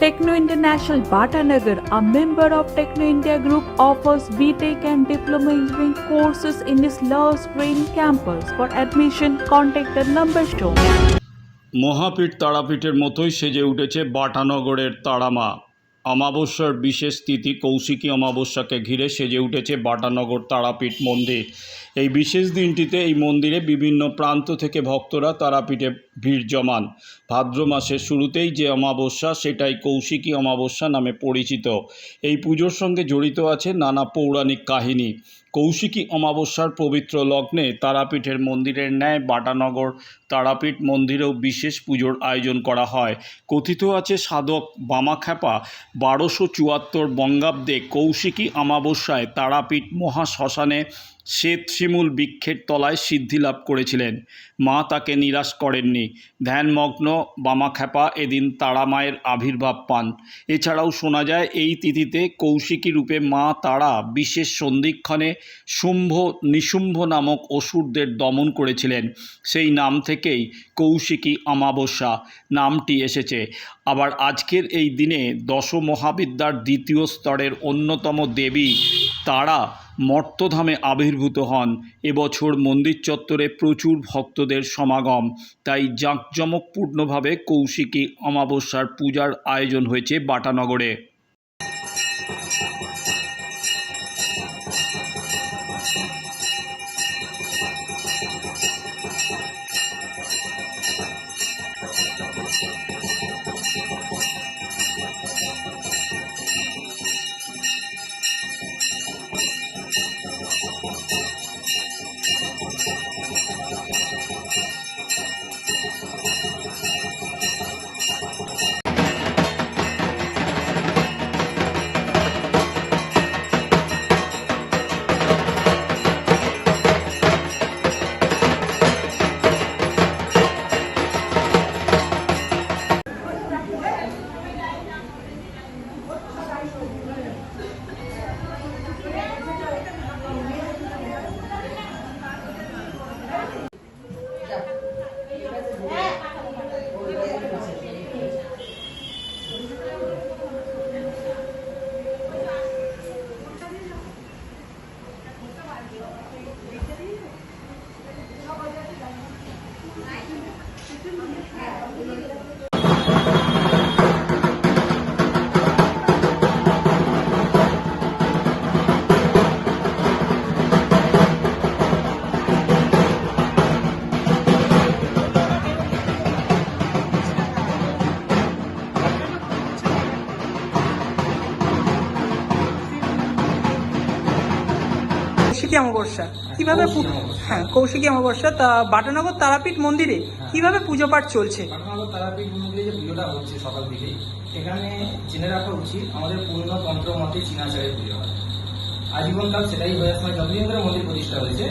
Techno International Bhatanagar, a member of Techno India Group, offers BTEC and Diploma Engineering courses in its Love Green campus. For admission, contact the number shown. মহাপীঠ তারাপীঠের মতোই সেজে উঠেছে বাটানগরের তারামা অমাবস্যার বিশেষ তিথি কৌশিকী অমাবস্যাকে ঘিরে সেজে উঠেছে বাটানগর তারাপীঠ মন্দির এই বিশেষ দিনটিতে এই মন্দিরে বিভিন্ন প্রান্ত থেকে ভক্তরা তারাপীঠে ভিড় জমান। ভাদ্র মাসের শুরুতেই যে অমাবস্যা, সেটাই কৌশিকী অমাবস্যা নামে পরিচিত। এই পুজোর সঙ্গে জড়িত আছে নানা পৌরাণিক কাহিনী। কৌশিকী অমাবস্যার পবিত্র লগ্নে তারাপীঠের মন্দিরের ন্যায় বাটানগর তারাপীঠ মন্দিরেও বিশেষ পুজোর আয়োজন করা হয়। কথিত আছে সাধক বামাখ্যাপা বারোশো চুয়াত্তর বঙ্গাব্দে কৌশিকী অমাবস্যায় তারাপীঠ মহাশ্মশানে শ্বেত শিমুল বৃক্ষের তলায় সিদ্ধি লাভ করেছিলেন। মা তাকে নিরাশ করেননি। ধ্যানমগ্ন বামাখ্যাপা এদিন তারা মায়ের আবির্ভাব পান। এছাড়াও শোনা যায়, এই তিথিতে কৌশিকী রূপে মা তারা বিশেষ সন্ধিক্ষণে শুম্ভ নিশুম্ভ নামক অসুরদের দমন করেছিলেন। সেই নাম থেকেই কৌশিকী অমাবস্যা নামটি এসেছে। আবার আজকের এই দিনে দশ মহাবিদ্যার দ্বিতীয় স্তরের অন্যতম দেবী তারা মর্তধামে আবির্ভূত হন। এবছর মন্দির চত্বরে প্রচুর ভক্তদের সমাগম। তাই জাঁকজমকপূর্ণভাবে কৌশিকী অমাবস্যার পূজার আয়োজন হয়েছে বাটানগরে। অমাবস্যা। কীভাবে হ্যাঁ কৌশিকী অমাবস্যা তা বাটানগর তারাপীঠ মন্দিরে কীভাবে পুজো পাঠ চলছে তারাপীঠ মন্দিরে যে পুজোটা হচ্ছে সকাল সেখানে জেনে রাখা উচিত আমাদের পূর্ণ তন্ত্র মতে চীনাচারের পুজো হয়। আজীবনকাল সেটাই হয়ে আসছে। মানে যতদিন ধরে মন্দির প্রতিষ্ঠা হয়েছে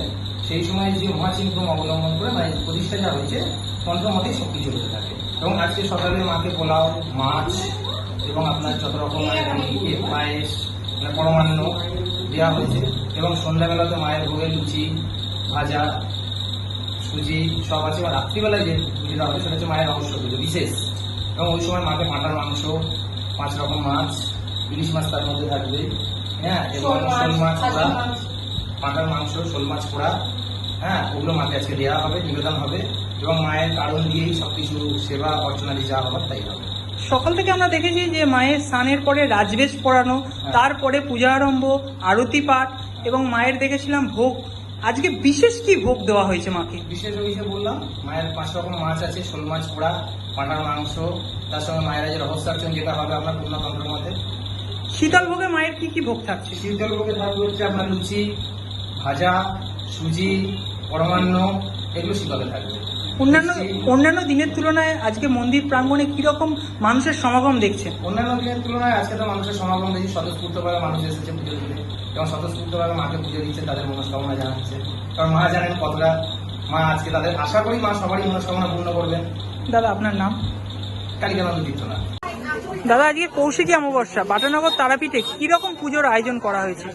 সেই সময় যে মহাচিনক্রম অবলম্বন করে মানে প্রতিষ্ঠা যা হয়েছে তন্ত্র মতেই সব কিছু হতে থাকে। এবং আজকে সকালে মাকে পোলাও মাছ এবং আপনার যত রকমের ইয়ে, পায়েস মানে পরমান্ন দেওয়া হয়েছে। এবং সন্ধ্যাবেলাতে মায়ের ভোগে লুচি ভাজা সুজি সব আছে। এবং রাত্রিবেলায় যে পুজোটা হবে সেটা হচ্ছে মায়ের রহস্য পুজো বিশেষ। এবং ওই সময় মাকে পাঁঠার মাংস পাঁচ রকম মাছ ইলিশ মাছ তার মধ্যে থাকবে। হ্যাঁ এবং শোল মাছ পোড়া পাঁঠার মাংস শোল মাছ পোড়া হ্যাঁ ওগুলো মাকে আজকে দেওয়া হবে নিবেদন হবে। এবং মায়ের কারণ দিয়েই সব কিছু সেবা অর্চনাদি যা হবার তাই হবে। সকাল থেকে আমরা দেখেছি যে মায়ের স্নানের পরে রাজবেশ পরানো তারপরে পূজা আরম্ভ আরতি পাঠ এবং মায়ের দেখেছিলাম ভোগ। আজকে বিশেষ কি ভোগ দেওয়া হয়েছে মাকে? বিশেষ অভিষেক বললাম মায়ের পাঁচ রকম মাছ আছে শোল মাছ পোড়া পাঁঠার মাংস তার সঙ্গে মায়েরা যে রহস্যার্চন যেটা হবে আপনার পূর্ণতন্ত্রের মধ্যে। শীতল ভোগে মায়ের কি কি ভোগ থাকছে? শীতল ভোগে থাকবে হচ্ছে আপনার লুচি ভাজা সুজি পরমান্ন এগুলো শীতলে থাকবে। অন্যান্য অন্যান্য দিনের তুলনায় আজকে মন্দির প্রাঙ্গণে কীরকম মানুষের সমাগম দেখছেন? অন্যান্য দিনের তুলনায় আজকে তো মানুষের সমাগম দেখি স্বতঃস্ফূর্তভাবে মানুষ এসেছে পুজো দিতে। এবং স্বতঃস্ফূর্তভাবে মাকে পুজো দিচ্ছে তাদের মনস্কামনা জানাচ্ছে। কারণ মা জানেন কতটা মা আজকে তাদের আশা করি মা সবারই মনস্কামনা পূর্ণ করবেন। দাদা আপনার নাম? কালিকানন্দ তীর্থনাথ দাদা, আজকে কৌশিকী অমাবস্যা, বাটানগর তারাপীঠে কীরকম পুজোর আয়োজন করা হয়েছে?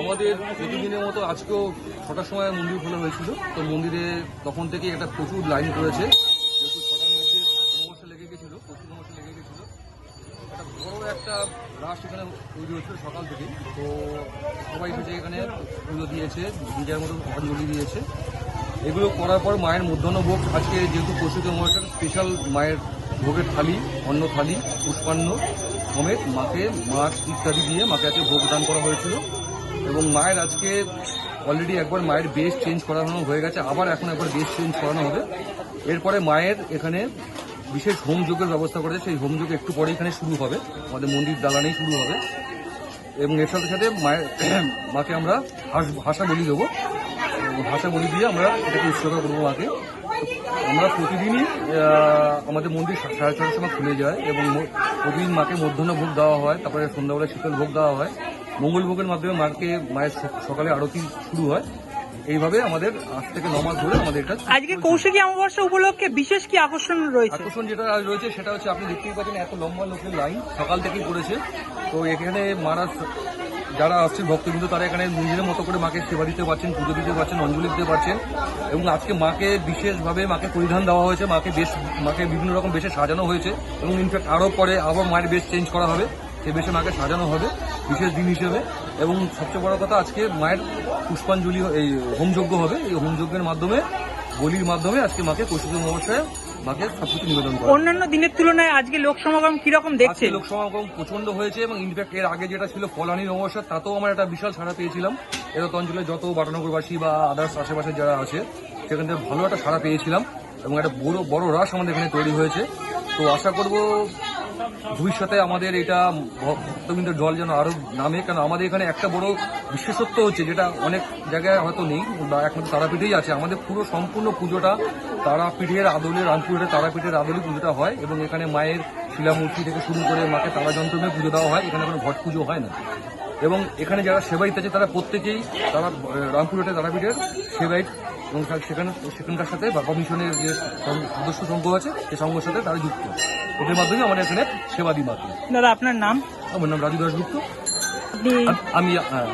আমাদের প্রতিদিনের মতো আজকেও ছটার সময় মন্দির খোলা হয়েছিল। তো মন্দিরে তখন থেকে একটা প্রচুর লাইন করেছে লেগে গেছিল, প্রচুর লেগে গেছিল। একটা একটা রাস এখানে তৈরি হচ্ছিল সকাল থেকে তো সবাই এখানে পুজো দিয়েছে নিজের মতো দিয়েছে। এগুলো করার পর মায়ের মধ্যাহ্ন ভোগ আজকে যেহেতু কৌশিক অমাবস্যার স্পেশাল মায়ের ভোগের থালি, অন্ন থালি, পুষ্পান্ন সমেত মাকে মাছ ইত্যাদি দিয়ে মাকে আজকে ভোগ দান করা হয়েছিল। এবং মায়ের আজকে অলরেডি একবার মায়ের বেশ চেঞ্জ করানো হয়ে গেছে, আবার এখন একবার বেশ চেঞ্জ করানো হবে। এরপরে মায়ের এখানে বিশেষ হোম যজ্ঞের ব্যবস্থা করেছে সেই হোম যজ্ঞ একটু পরে এখানে শুরু হবে। আমাদের মন্দির দালানেই শুরু হবে। এবং এর সাথে সাথে মায়ের, মাকে আমরা হাস- ভাষা বলি দেবো। ভাষা বলি দিয়ে আমরা এটাকে উৎসর্গ করব মাকে। আমরা প্রতিদিনই আমাদের মন্দির সাড়ে ছটার সময় খুলে যায় এবং প্রতিদিন মাকে মধ্যাহ্ন ভোগ দেওয়া হয় তারপরে সন্ধ্যাবেলা শীতল ভোগ দেওয়া হয়। মঙ্গল ভোগের মাধ্যমে মাকে মায়ের সকালে আরতি শুরু হয়। এইভাবে আমাদের আজ থেকে ন মাস ধরে আমাদের এটা আজকে কৌশিকী অমাবস্যা উপলক্ষে বিশেষ কি আকর্ষণ রয়েছে? আকর্ষণ যেটা রয়েছে সেটা হচ্ছে আপনি দেখতেই পাচ্ছেন এত লম্বা লোকের লাইন সকাল থেকেই পড়েছে। তো এখানে মারা যারা আসছেন, ভক্তবৃন্দ, তারা এখানে নিজের মতো করে মাকে সেবা দিতে পারছেন, পুজো দিতে পারছেন, অঞ্জলি দিতে পারছেন। এবং আজকে মাকে বিশেষভাবে মাকে পরিধান দেওয়া হয়েছে, মাকে বেশ, মাকে বিভিন্ন রকম বেশে সাজানো হয়েছে এবং ইনফ্যাক্ট আরও পরে আবার মায়ের বেশ চেঞ্জ করা হবে, সে বেশে মাকে সাজানো হবে, বিশেষ দিন হিসেবে। এবং সবচেয়ে বড় কথা, আজকে মায়ের পুষ্পাঞ্জলি, এই হোমযজ্ঞ হবে। এই হোমযজ্ঞের মাধ্যমে, বলির মাধ্যমে আজকে মাকে কৌশিক অমাবস্যায় মাকে সবকিছু নিবেদন করা। অন্যান্য দিনের তুলনায় আজকে লোক সমাগম কীরকম দেখছেন? লোক সমাগম প্রচণ্ড হয়েছে এবং ইনফ্যাক্ট এর আগে যেটা ছিল ফলানির অমাবস্যা তাতেও আমরা একটা বিশাল সাড়া পেয়েছিলাম। এর অঞ্চলে যত বাটানগরবাসী বা আদার্স আশেপাশে যারা আছে সেখান থেকে ভালো একটা সাড়া পেয়েছিলাম এবং একটা বড় বড় রাস আমাদের এখানে তৈরি হয়েছে। তো আশা করব ভবিষ্যতে আমাদের এটা ভক্তবৃন্দের জল যেন আরও নামে কারণ আমাদের এখানে একটা বড় বিশেষত্ব হচ্ছে যেটা অনেক জায়গায় হয়তো নেই বা একমাত্র তারাপীঠেই আছে। আমাদের পুরো সম্পূর্ণ পুজোটা তারাপীঠের আদলে রামপুরের তারাপীঠের আদলে পুজোটা হয় এবং এখানে মায়ের শিলামূর্তি থেকে শুরু করে মাকে তারা নিয়ে পুজো দেওয়া হয়। এখানে কোনো ঘট পুজো হয় না। এবং এখানে যারা সেবাইত আছে তারা প্রত্যেকেই তারা আহ, রামপুরহাটে তারাপীঠের সেবাইত এবং সেখানে সেখানকার সাথে বা কমিশনের যে সদস্য সংঘ আছে সেই সংঘের সাথে তারা যুক্ত। এদের মাধ্যমে আমরা এখানে সেবা দিই দাদা আপনার নাম? আমার নাম রাজু দাসগুপ্ত আমি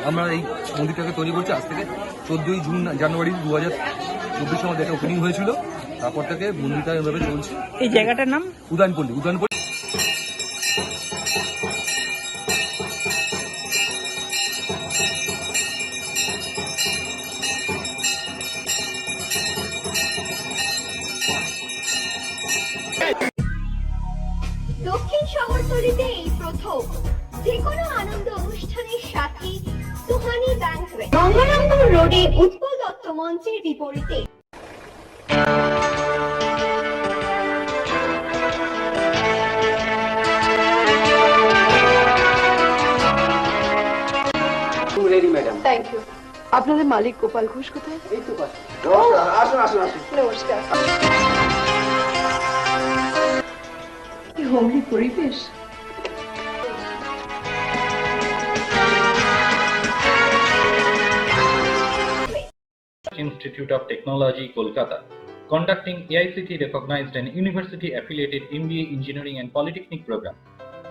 আমরা এই মন্দিরটাকে তৈরি করছি। আজ থেকে চোদ্দই জুন জানুয়ারি দু হাজার চব্বিশে আমাদের এটা ওপেনিং হয়েছিল। তারপর থেকে মন্দিরটা এভাবে চলছে। এই জায়গাটার নাম? উদয়নপল্লী উদয়নপল্লী। দক্ষিণ শহরতলিতে এই প্রথম। যে কোনো আনন্দ অনুষ্ঠানের সাথে সুহানি ব্যাংকুয়েট গঙ্গারামপুর রোডে উৎপল দত্ত মঞ্চের বিপরীতে। থ্যাংক ইউ আপনাদের মালিক গোপাল ঘোষ কোথায় এই তো পাশে আসুন আসুন আসুন নমস্কার কি হোমলি পরিবেশ Institute of Technology, Kolkata, conducting AICT recognized and university affiliated MBA Engineering and Polytechnic program.